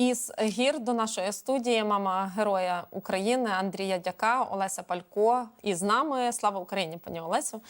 Із гір до нашої студії мама героя України Андрія Дяка, Олеся Палько. І з нами слава Україні, пані Олесю.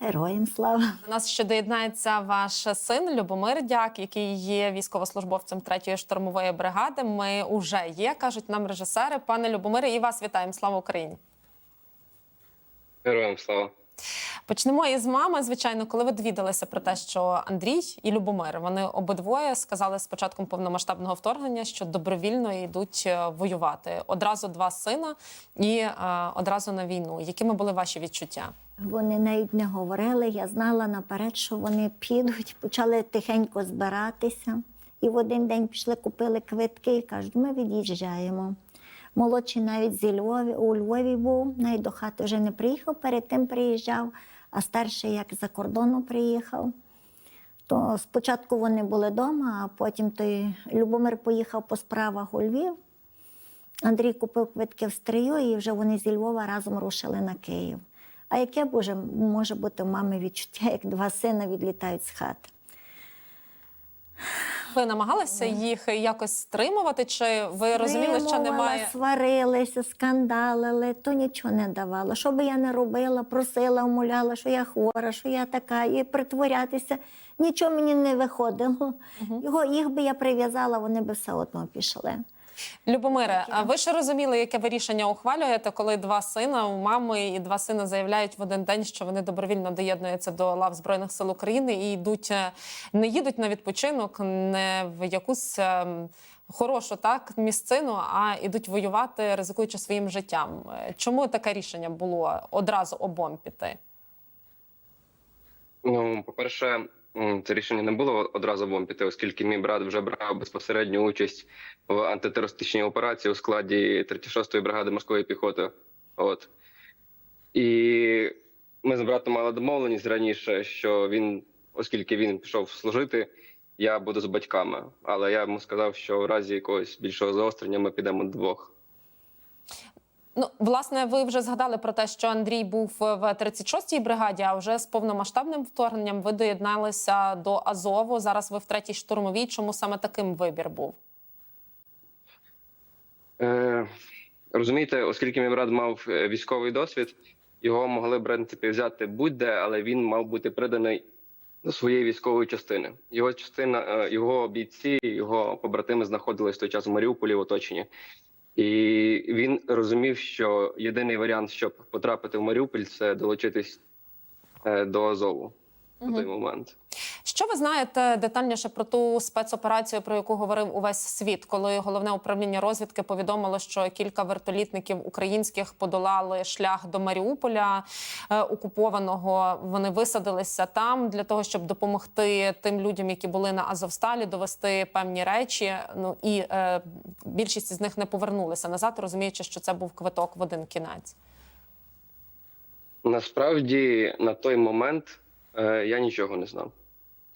Героям слава. До нас ще доєднається ваш син Любомир Дяк, який є військовослужбовцем 3-ї штурмової бригади. Ми уже є, кажуть нам режисери. Пане Любомире, і вас вітаємо. Слава Україні! Героям слава. Почнемо із мами. Звичайно, коли ви довідалися про те, що Андрій і Любомир вони обидвоє сказали з початком повномасштабного вторгнення, що добровільно йдуть е, воювати. Одразу два сина і е, одразу на війну. Якими були ваші відчуття? Вони навіть не говорили. Я знала наперед, що вони підуть, почали тихенько збиратися. І в один день пішли, купили квитки і кажуть, ми від'їжджаємо. Молодший навіть зі Львові, у Львові був, навіть до хати вже не приїхав, перед тим приїжджав, а старший як за кордону приїхав. То спочатку вони були вдома, а потім той Любомир поїхав по справах у Львів. Андрій купив квитки в стрию, і вже вони зі Львова разом рушили на Київ. А яке боже, може бути в мами відчуття, як два сина відлітають з хати? Ви намагалися їх якось стримувати? Чи ви розуміли, що немає? Сварилися, скандалили, то нічого не давало. Що би я не робила, просила, умоляла, що я хвора, що я така, і притворятися. Нічого мені не виходило. Його, їх би я прив'язала, вони би все одно пішли. Любомире, а ви ж розуміли, яке ви рішення ухвалюєте, коли два сина у мами і два сина заявляють в один день, що вони добровільно доєднуються до лав збройних сил України і йдуть, е, не їдуть на відпочинок, не в якусь ем, хорошу так місцину, а йдуть воювати, ризикуючи своїм життям. Е, Чому таке рішення було одразу обом піти? Ну, по-перше, м, це рішення не було одразу обом піти, оскільки мій брат вже брав безпосередню участь в антитерористичній операції у складі 36-ї бригади морської піхоти. От. І ми з братом мали домовленість раніше, що він, оскільки він пішов служити, я буду з батьками. Але я йому сказав, що в разі якогось більшого заострення ми підемо двох. Ну, власне, ви вже згадали про те, що Андрій був в 36-й бригаді, а вже з повномасштабним вторгненням ви доєдналися до Азову. Зараз ви в третій штурмовій. Чому саме таким вибір був? Е, розумієте, оскільки мій брат мав е, військовий досвід, його могли в принципі взяти будь-де, але він мав бути приданий до своєї військової частини. Його частина, е, його бійці, його побратими знаходились в той час в Маріуполі в оточенні. І він розумів, що єдиний варіант, щоб потрапити в Маріуполь, це долучитись е, до Азову на той момент. Що ви знаєте детальніше про ту спецоперацію, про яку говорив увесь світ, коли головне управління розвідки повідомило, що кілька вертолітників українських подолали шлях до Маріуполя е, окупованого. Вони висадилися там для того, щоб допомогти тим людям, які були на Азовсталі, довести певні речі. Ну і е, більшість з них не повернулися назад, розуміючи, що це був квиток в один кінець. Насправді на той момент е, я нічого не знав.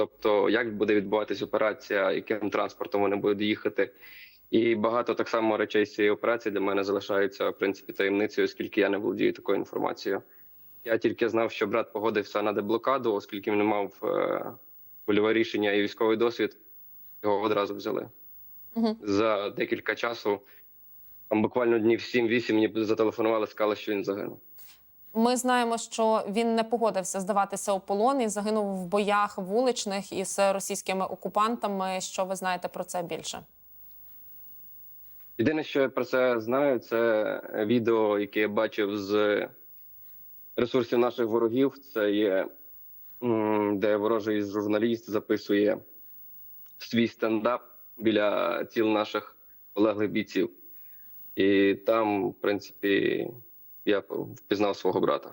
Тобто, як буде відбуватись операція, яким транспортом вони будуть їхати. І багато так само речей з цієї операції для мене залишаються в принципі таємницею, оскільки я не володію такою інформацією. Я тільки знав, що брат погодився на деблокаду, оскільки він не мав е, польове рішення і військовий досвід, його одразу взяли. Мгм. За декілька часу, там буквально днів 7-8 мені зателефонували, сказали, що він загинув. Ми знаємо, що він не погодився здаватися у полон і загинув в боях вуличних із російськими окупантами. Що ви знаєте про це більше? Єдине, що я про це знаю, це відео, яке я бачив з ресурсів наших ворогів. Це є де ворожий журналіст записує свій стендап біля тіл наших полеглих бійців. І там, в принципі, я впізнав свого брата.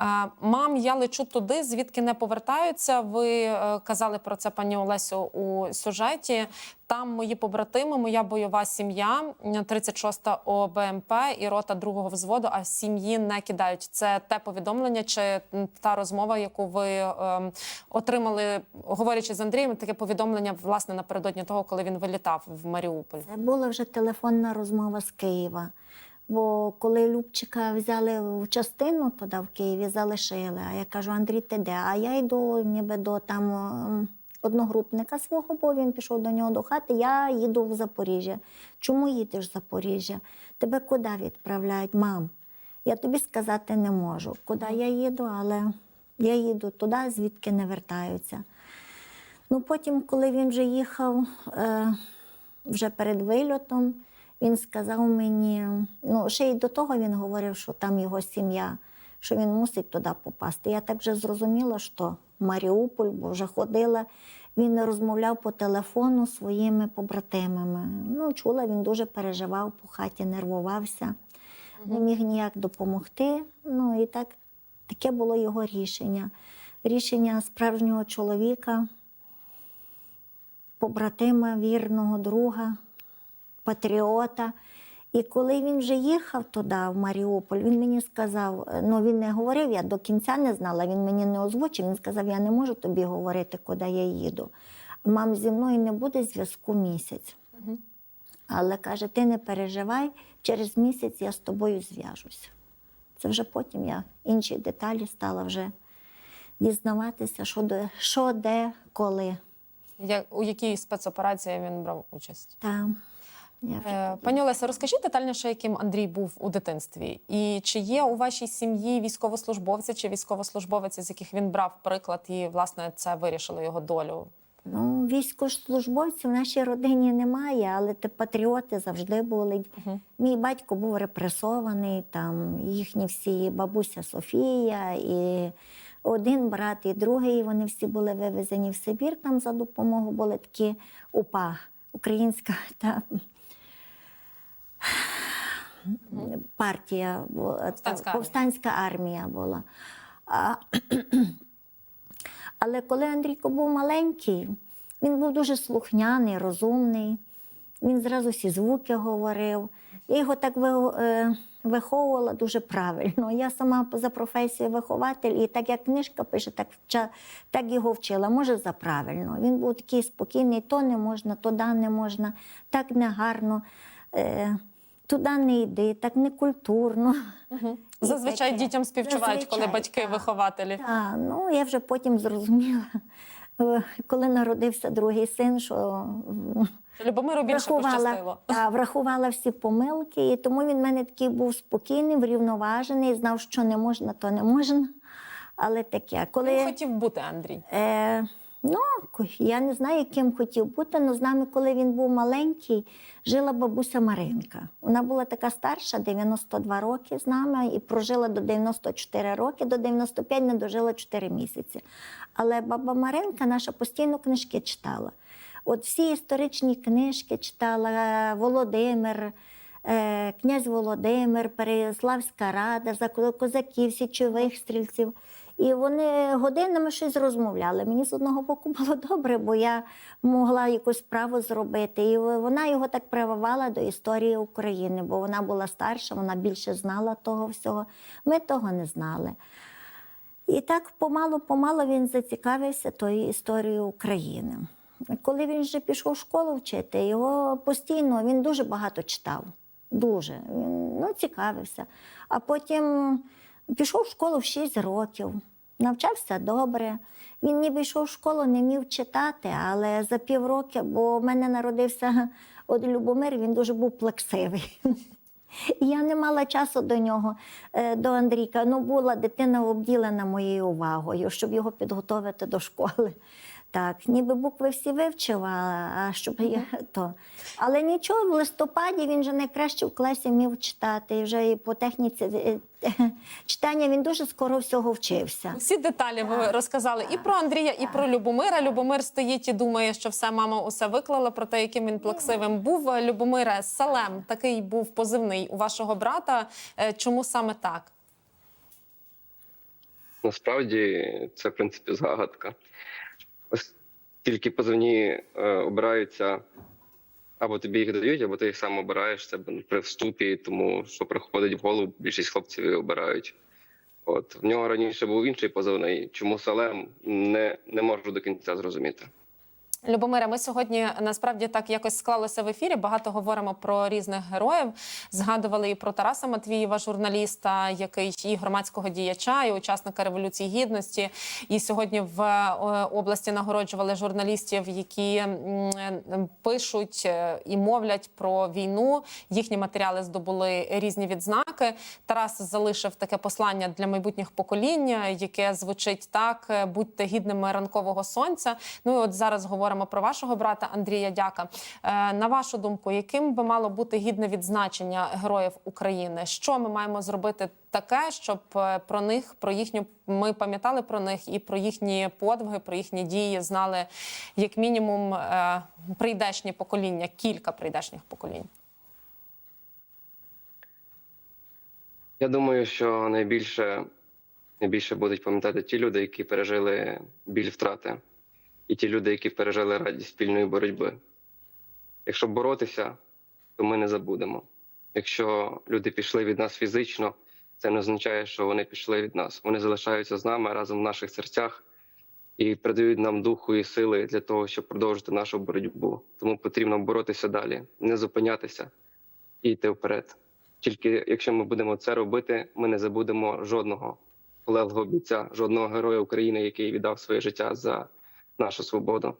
Е, Мам, я лечу туди, звідки не повертаються. Ви е, казали про це пані Олесю у сюжеті. Там мої побратими, моя бойова сім'я, 36-та ОБМП і рота другого взводу. А сім'ї не кидають. Це те повідомлення чи та розмова, яку ви ем, отримали, говорячи з Андрієм, таке повідомлення власне напередодні того, коли він вилітав в Маріуполь. Це була вже телефонна розмова з Києва. Бо коли Любчика взяли в частину туди в Києві, залишили. А я кажу, Андрій, ти де? А я йду ніби до там ем, одногрупника свого, бо він пішов до нього до хати. Я їду в Запоріжжя. Чому їдеш в Запоріжжя? Тебе куди відправляють, мам? Я тобі сказати не можу, куди я їду, але я їду туди, звідки не вертаються. Ну, потім, коли він вже їхав е, вже перед вильотом, він сказав мені, ну, ще й до того він говорив, що там його сім'я, що він мусить туди попасти. Я так вже зрозуміла, що Маріуполь, бо вже ходила. Він розмовляв по телефону своїми побратимами. Ну, чула, він дуже переживав по хаті, нервувався, не міг ніяк допомогти. Ну і так, таке було його рішення. Рішення справжнього чоловіка, побратима, вірного друга, патріота. І коли він вже їхав туди, в Маріуполь, він мені сказав: ну він не говорив, я до кінця не знала, він мені не озвучив. Він сказав: Я не можу тобі говорити, куди я їду. Мам, зі мною не буде зв'язку місяць. Але каже, ти не переживай, через місяць я з тобою зв'яжуся. Це вже потім я інші деталі стала вже дізнаватися, що де, що де, коли. Я, у якій спецоперації він брав участь? Та, Е, Пані Олеся, розкажіть детальніше, яким Андрій був у дитинстві, і чи є у вашій сім'ї військовослужбовці чи військовослужбовець, з яких він брав приклад, і власне це вирішило його долю? Ну, військовослужбовців в нашій родині немає, але те патріоти завжди були. Мгм. Мій батько був репресований, там їхні всі бабуся Софія, і один брат, і другий. Вони всі були вивезені в Сибір. Там за допомогою були такі УПА, українська та партія була, Повстанська повстанська армія була. А, але коли Андрійко був маленький, він був дуже слухняний, розумний. Він зразу всі звуки говорив. Я його так е, виховувала дуже правильно. Я сама за професією вихователь, і так як книжка пише, так, так його вчила. Може, за правильно. Він був такий спокійний, то не можна, туди не можна, так не гарно, е, туди не йди, так не культурно. Зазвичай таке. дітям співчувають, коли батьки так. вихователі. Так, ну я вже потім зрозуміла, е, коли народився другий син, що Любомиру більше пощастило. та, врахувала всі помилки, і тому він в мене такий був спокійний, врівноважений, знав, що не можна, то не можна. Але таке, коли Ким хотів бути Андрій? Е, ну, я не знаю, яким хотів бути, але з нами, коли він був маленький, жила бабуся Маринка. Вона була така старша, 92 роки з нами, і прожила до 94 роки, до 95 не дожила 4 місяці. Але баба Маринка наша постійно книжки читала. От всі історичні книжки читала е, Володимир. е, Князь Володимир, Переяславська рада, козаків, січових стрільців. І вони годинами щось розмовляли. Мені з одного боку було добре, бо я могла якусь справу зробити. І вона його так прививала до історії України, бо вона була старша, вона більше знала того всього. Ми того не знали. І так помалу-помалу він зацікавився тою історією України. Коли він вже пішов в школу вчити, його постійно він дуже багато читав. Дуже. Він ну, цікавився. А потім пішов в школу в 6 років, навчався добре. Він ніби йшов в школу, не міг читати, але за півроки, бо в мене народився от Любомир, він дуже був плаксивий. Я не мала часу до нього, е, до Андрійка. Ну, була дитина обділена моєю увагою, щоб його підготовити до школи. Так, ніби букви всі вивчив, а щоб я то. Але нічого, в листопаді він вже найкраще в класі вмів читати. І вже і по техніці е, е, читання він дуже скоро всього вчився. Усі деталі ви розказали і про Андрія, і про Любомира. Любомир стоїть і думає, що все мама усе виклала про те, яким він плаксивим був. Любомире, Салем такий був позивний у вашого брата. Е, Чому саме так? Насправді це, в принципі, загадка. Ось тільки позивні е, обираються, або тобі їх дають, або ти їх сам обираєш це при вступі, тому що приходить в голову, більшість хлопців і обирають. От в нього раніше був інший позивний. Чому Салем не, не можу до кінця зрозуміти. Любомира, ми сьогодні насправді так якось склалося в ефірі. Багато говоримо про різних героїв. Згадували і про Тараса Матвієва, журналіста, який і громадського діяча, і учасника революції гідності. І сьогодні в е, області нагороджували журналістів, які е, пишуть е, і мовлять про війну. Їхні матеріали здобули різні відзнаки. Тарас залишив таке послання для майбутніх поколінь, яке звучить так: е, будьте гідними ранкового сонця. Ну і от зараз говоримо про вашого брата Андрія Дяка. Е, На вашу думку, яким би мало бути гідне відзначення героїв України? Що ми маємо зробити таке, щоб е, про них, про їхню ми пам'ятали про них і про їхні подвиги, про їхні дії знали як мінімум прийдешні покоління, кілька прийдешніх поколінь. Я думаю, що найбільше, найбільше будуть пам'ятати ті люди, які пережили біль втрати, і ті люди, які пережили радість спільної боротьби. Якщо боротися, то ми не забудемо. Якщо люди пішли від нас фізично, це не означає, що вони пішли від нас. Вони залишаються з нами разом в наших серцях і придають нам духу і сили для того, щоб продовжити нашу боротьбу. Тому потрібно боротися далі, не зупинятися і йти вперед. Тільки якщо ми будемо це робити, ми не забудемо жодного полеглого бійця, жодного героя України, який віддав своє життя за нашу свободу.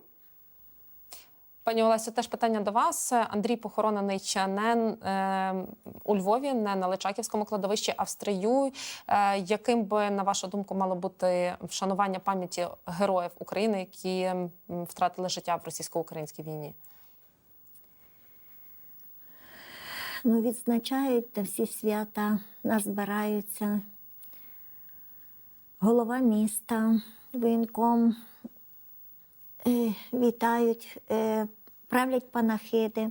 Пані Олесю, теж питання до вас. Андрій похоронений не е, у Львові, не на Личаківському кладовищі, а в Стрию. Е, яким би, на вашу думку, мало бути вшанування пам'яті героїв України, які втратили життя в російсько-українській війні? Ну, відзначають на всі свята, нас збираються. Голова міста, воєнком е, вітають, е, правлять панахиди,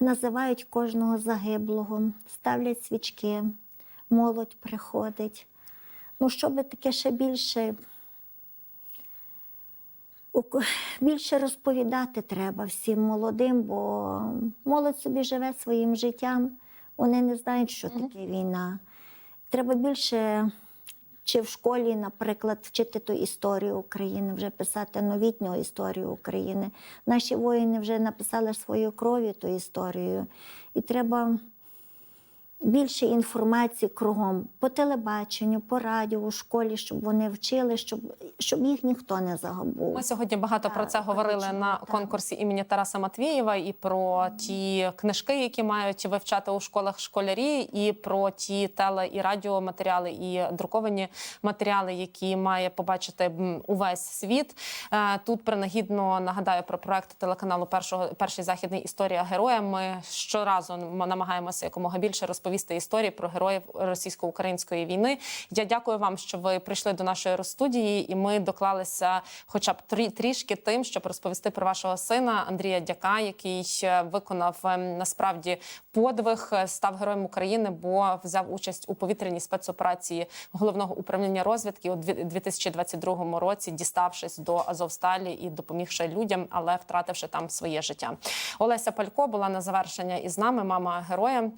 називають кожного загиблого, ставлять свічки, молодь приходить. Ну, щоб таке ще більше більше розповідати треба всім молодим, бо молодь собі живе своїм життям, вони не знають, що таке війна. Треба більше чи в школі, наприклад, вчити ту історію України, вже писати новітню історію України. Наші воїни вже написали свою кров'ю ту історію. І треба більше інформації кругом по телебаченню, по радіо, у школі, щоб вони вчили, щоб, щоб їх ніхто не загубив. Ми сьогодні багато Так, про це говорили практично, на так. конкурсі імені Тараса Матвієва, і про ті книжки, які мають вивчати у школах школярі, і про ті теле і радіоматеріали, і друковані матеріали, які має побачити увесь світ. Е, Тут принагідно нагадаю про проект телеканалу першого перший західний історія героя. Ми щоразу намагаємося якомога більше розповісти історії про героїв російсько-української війни. Я дякую вам, що ви прийшли до нашої розстудії, і ми доклалися, хоча б трі- трішки тим, щоб розповісти про вашого сина Андрія Дяка, який виконав е, насправді подвиг, е, став героєм України, бо взяв участь у повітряній спецоперації головного управління розвідки у дві- 2022 році, діставшись до Азовсталі і допомігши людям, але втративши там своє життя. Олеся Палько була на завершення із нами, мама героя.